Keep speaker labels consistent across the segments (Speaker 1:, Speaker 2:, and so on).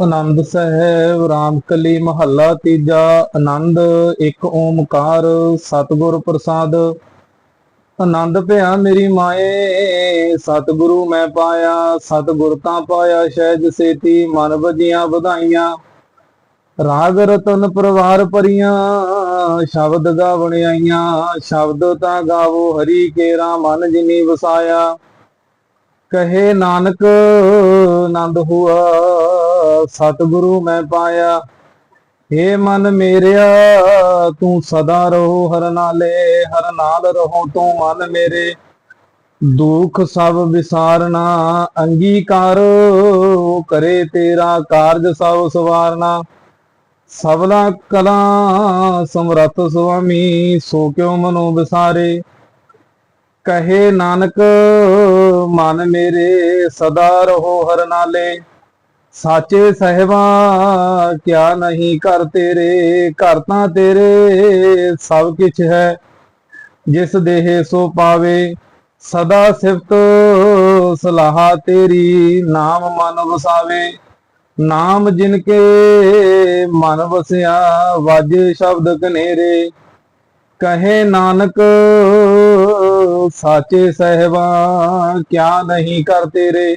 Speaker 1: ਆਨੰਦ ਸਹਿਬ ਰਾਮਕਲੀ ਮਹੱਲਾ ਤੀਜਾ, ਆਨੰਦ ਇੱਕ ਓਮਕਾਰ, ਸਤਿਗੁਰ ਪ੍ਰਸਾਦ। ਆਨੰਦ ਭਿਆ ਮੇਰੀ ਮਾਏ, ਸਤਿਗੁਰੂ ਮੈਂ ਪਾਇਆ, ਸਤਿਗੁਰ ਤਾਂ ਪਾਇਆ ਸਹਿਜ ਸੇਤੀ, ਮਨ ਵਜੀਆਂ ਵਧਾਈਆਂ। ਰਾਗ ਰਤਨ ਪਰਵਾਰ ਪਰੀਆਂ ਸ਼ਬਦ ਗਾਵਣ ਆਈਆਂ। ਸ਼ਬਦ ਤਾਂ ਗਾਵੋ ਹਰੀ ਕੇਰਾ, ਮਨ ਜਿਨੀ ਵਸਾਇਆ। ਕਹੇ ਨਾਨਕ, ਆਨੰਦ ਹੁਆ ਸਤਿਗੁਰੂ ਮੈਂ ਪਾਇਆ। ਏ ਮਨ ਮੇਰਿਆ, ਤੂੰ ਸਦਾ ਰਹੋ ਹਰ ਨਾਲੇ, ਹਰ ਨਾਲ ਰਹੋ ਤੂੰ ਮਨ ਮੇਰੇ। ਦੁੱਖ ਸਭ ਵਿਸਾਰਨਾ, ਅੰਗੀਕਾਰ ਕਰੇ ਤੇਰਾ ਕਾਰਜ ਸਭ ਸਵਾਰਨਾ। ਸਬਲਾ ਕਲਾ ਸਮਰੱਥ ਸੁਆਮੀ, ਸੋ ਕਿਉ ਮਨੋ ਵਿਸਾਰੇ? ਕਹੇ ਨਾਨਕ, ਮਨ ਮੇਰੇ, ਸਦਾ ਰਹੋ ਹਰ ਨਾਲੇ। ਸਾਚੇ ਸਹਿਬਾ ਕਿਆ ਨਹੀਂ ਕਰ ਤੇਰੇ, ਘਰ ਤਾਂ ਤੇਰੇ, ਸਭ ਕੁਛ ਹੈ। ਜਿਸ ਦੇਹ ਸੋ ਪਾਵੇ, ਸਦਾ ਸਿਫਤ, ਸਲਾਹਾ ਤੇਰੀ, ਨਾਮ ਮਨ ਵਸਾਵੇ। ਨਾਮ ਜਿਨ ਕੇ ਮਨ ਵਸਿਆ, ਵਾਜੇ ਸ਼ਬਦ ਕਨੇਰੇ ਕਹੇ ਨਾਨਕ, ਸਾਚੇ ਸਹਿਬਾ ਕਿਆ ਨਹੀਂ ਕਰ ਤੇਰੇ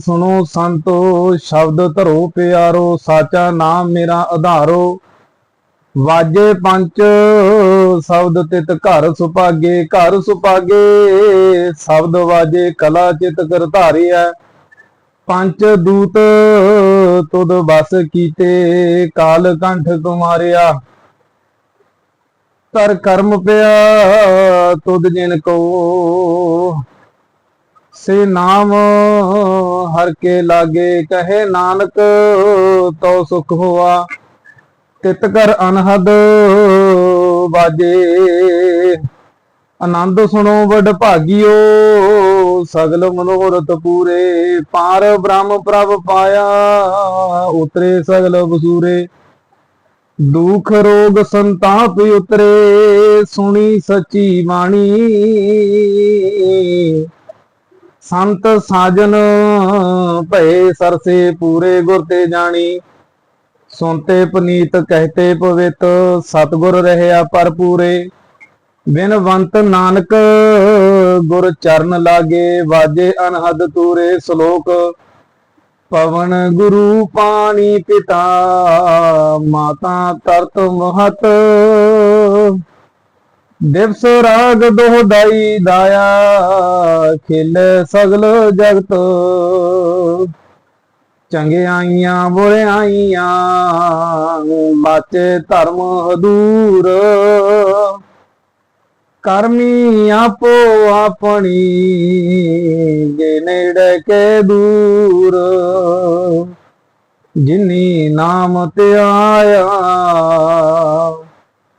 Speaker 1: ਸੁਣੋ ਸੰਤੋ, ਸ਼ਬਦ ਧਰੋ ਪਿਆਰੋ, ਸਾਚਾ ਨਾਮ ਮੇਰਾ ਆਧਾਰੋ ਵਾਜੇ ਪੰਜ ਸ਼ਬਦ ਤਿਤ ਘਰ ਸੁਪਾਗੇ ਘਰ ਸੁਪਾਗੇ ਸ਼ਬਦ ਵਾਜੇ ਕਲਾ ਚਿਤ ਕਰ ਧਾਰਿਆ ਪੰਜ ਦੂਤ ਤੁਦ ਬਸ ਕੀਤੇ, ਕਾਲ ਕੰਠ ਤੁਮਾਰਿਆ ਕਰ ਕਰਮ ਪਿਆ, ਤੁਧ ਜਿਨ ਕੋ ਸੇ ਨਾਮ, ਹਰ ਕੇ ਲਾਗੇ ਕਹੇ ਨਾਨਕ ਤੋ ਸੁਖ ਹੋਆ। ਤਿਤ ਕਰ ਅਨਹਦ, ਬਾਜੇ। ਆਨੰਦ ਸੁਣੋ ਵਡ ਭਾਗਿਓ, ਸਗਲ ਮਨੋਰਥ ਪੂਰੇ। ਪਾਰ ਬ੍ਰਹਮ ਪ੍ਰਭ ਪਾਇਆ, ਉਤਰੇ ਸਗਲ ਵਸੂਰੇ ਦੁਖ ਰੋਗ ਸੰਤਾਪ ਉਤਰੇ, ਸੁਣੀ ਸੱਚੀ ਬਾਣੀ। ਸੰਤ ਸਾਜਨ ਭਏ ਸਰਸੇ ਪੂਰੇ ਗੁਰ ਤੇ ਜਾਣੀ। ਸੁਨਤੇ ਪਨੀਤ ਕਹਤੇ ਪਵਿੱਤ, ਸਤਗੁਰ ਰਹਿਆ ਪਰ ਪੂਰੇ। ਬਿਨਵੰਤ ਨਾਨਕ ਗੁਰ ਚਰਨ ਲਾਗੇ, ਵਾਜੇ ਅਨਹਦ ਤੂਰੇ ਸ਼ਲੋਕ। ਪਵਨ ਗੁਰੂ ਪਾਣੀ ਪਿਤਾ, ਮਾਤਾ ਤਰਤ ਮਹਤ ਦਿਵਸ ਰਾਗ ਦੋਹਦਾਈ ਦਾਇਆ, ਖਿਲ ਸਗਲ ਜਗਤ। ਬੁਰੇ ਆਈਆਂ ਬਾਚੇ ਧਰਮ ਹਦੂਰ ਕਰਮੀ ਆਪੋ ਆਪਣੀ, ਜੇ ਨੇੜੇ ਕੇ ਦੂਰ। ਜਿਨੀ ਨਾਮ ਤੇ ਆਇਆ